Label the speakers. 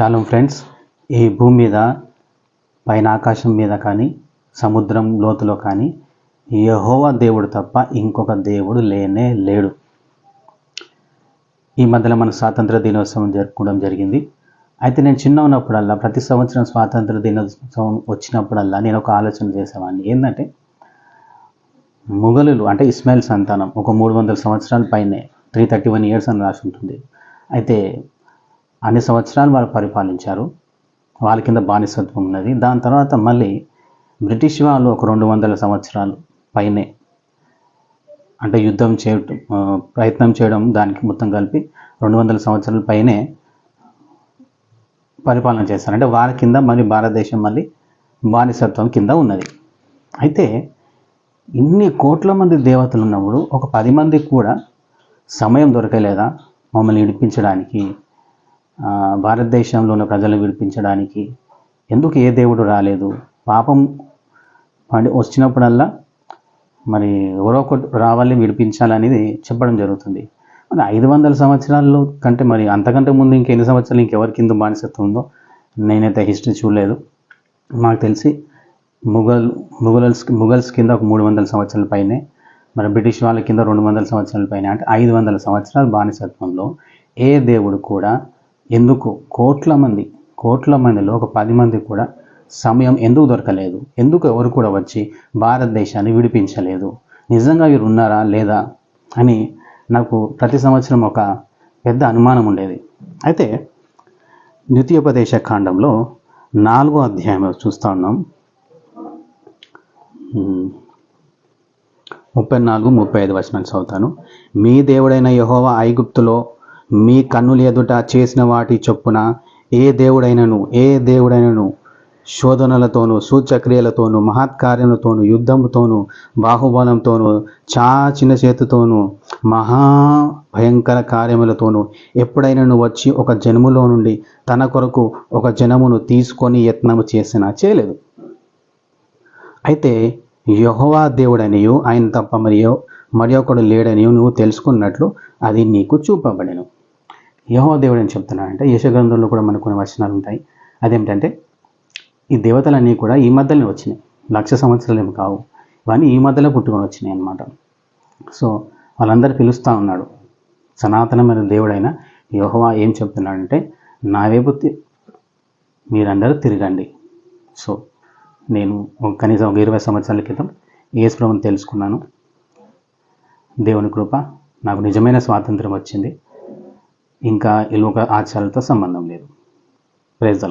Speaker 1: షాሎም friends ఈ భూమి మీద పైన ఆకాశం మీద కానీ సముద్రం లోతులో కానీ యహోవా దేవుడు తప్ప ఇంకొక దేవుడు లేనే లేడు. ఈ మధ్యలో మన స్వాతంత్ర దినోత్సవం జరుపుకోవడం జరిగింది. అయితే నేను చిన్న ఉన్నప్పుడల్లా ప్రతి సంవత్సరం స్వాతంత్ర దినోత్సవం వచ్చినప్పుడల్లా నేను ఒక ఆలోచన చేసేవాడిని. ఏంటంటే మొఘలులు అంటే ఇస్మాయిల్ సంతానం ఒక మూడు వందల సంవత్సరాల పైనే త్రీ థర్టీ వన్ ఇయర్స్ అని రాసి ఉంటుంది. అయితే అన్ని సంవత్సరాలు వారు పరిపాలించారు. వాళ్ళ కింద బానిసత్వం ఉన్నది. దాని తర్వాత మళ్ళీ బ్రిటిష్ వాళ్ళు ఒక రెండు వందల సంవత్సరాలు పైనే అంటే యుద్ధం చేయటం ప్రయత్నం చేయడం దానికి మొత్తం కలిపి రెండు వందల సంవత్సరాల పైనే పరిపాలన చేస్తారు అంటే వారి కింద మళ్ళీ భారతదేశం మళ్ళీ బానిసత్వం కింద ఉన్నది. అయితే ఇన్ని కోట్ల మంది దేవతలు ఉన్నప్పుడు ఒక పది మందికి కూడా సమయం దొరకలేదా? మమ్మల్ని విడిపించడానికి భారతదేశంలో ఉన్న ప్రజలను విడిపించడానికి ఎందుకు ఏ దేవుడు రాలేదు? పాపం పండి వచ్చినప్పుడల్లా మరి ఎవరో ఒకటి రావాలి విడిపించాలనేది చెప్పడం జరుగుతుంది. మరి ఐదు వందల సంవత్సరాల్లో కంటే మరి అంతకంటే ముందు ఇంకెన్ని సంవత్సరాలు ఇంకెవరి కింద బానిసత్వం ఉందో నేనైతే హిస్టరీ చూడలేదు. నాకు తెలిసి ముఘల్ ముఘల్స్ ముఘల్స్ కింద ఒక మూడు వందల సంవత్సరాల పైనే మరి బ్రిటిష్ వాళ్ళ కింద రెండు వందల సంవత్సరాల పైన అంటే ఐదు వందల సంవత్సరాల బానిసత్వంలో ఏ దేవుడు కూడా ఎందుకు? కోట్ల మంది కోట్ల మందిలో ఒక పది మంది కూడా సమయం ఎందుకు దొరకలేదు? ఎందుకు ఎవరు కూడా వచ్చి భారతదేశాన్ని విడిపించలేదు? నిజంగా వీరు ఉన్నారా లేదా అని నాకు ప్రతి సంవత్సరం ఒక పెద్ద అనుమానం ఉండేది. అయితే ద్వితీయోపదేశ కాండంలో నాలుగో అధ్యాయం చూస్తూ ఉన్నాం. ముప్పై నాలుగు ముప్పై ఐదు వచనాలు చదువుతాను. మీ దేవుడైన యహోవా ఐగుప్తులో మీ కన్నుల ఎదుట చేసిన వాటి చొప్పున ఏ దేవుడైనను ఏ దేవుడైనను శోధనలతోనూ సూచక్రియలతోనూ మహత్కార్యములతోనూ యుద్ధముతోనూ బాహుబలంతోనూ చాచిన చేతితోనూ మహా భయంకర కార్యములతోనూ ఎప్పుడైనా వచ్చి ఒక జన్ములో నుండి తన కొరకు ఒక జనమును తీసుకొని యత్నము చేసినా చేయలేదు. అయితే యహోవా దేవుడనియు ఆయన తప్ప మరియు మరి ఒకడు లేడనియు నువ్వు తెలుసుకున్నట్లు అది నీకు చూపబడను. యహో దేవుడు అని చెప్తున్నాడంటే యశగ్రంథంలో కూడా మనకు కొన్ని వచనాలు ఉంటాయి. అదేమిటంటే ఈ దేవతలన్నీ కూడా ఈ మధ్యలోనే వచ్చినాయి. లక్ష సంవత్సరాలు ఏమి కావు ఇవన్నీ ఈ మధ్యలో పుట్టుకొని వచ్చినాయి అన్నమాట. సో వాళ్ళందరూ పిలుస్తూ ఉన్నాడు. సనాతనమైన దేవుడైన యోహవా ఏం చెప్తున్నాడంటే నా వైపు మీరందరూ తిరగండి. సో నేను కనీసం ఒక ఇరవై సంవత్సరాల క్రితం ఏసుప్రభుని తెలుసుకున్నాను. దేవుని కృప నాకు నిజమైన స్వాతంత్రం వచ్చింది. ఇంకా ఈ ఆచారాలతో సంబంధం లేదు. Praise the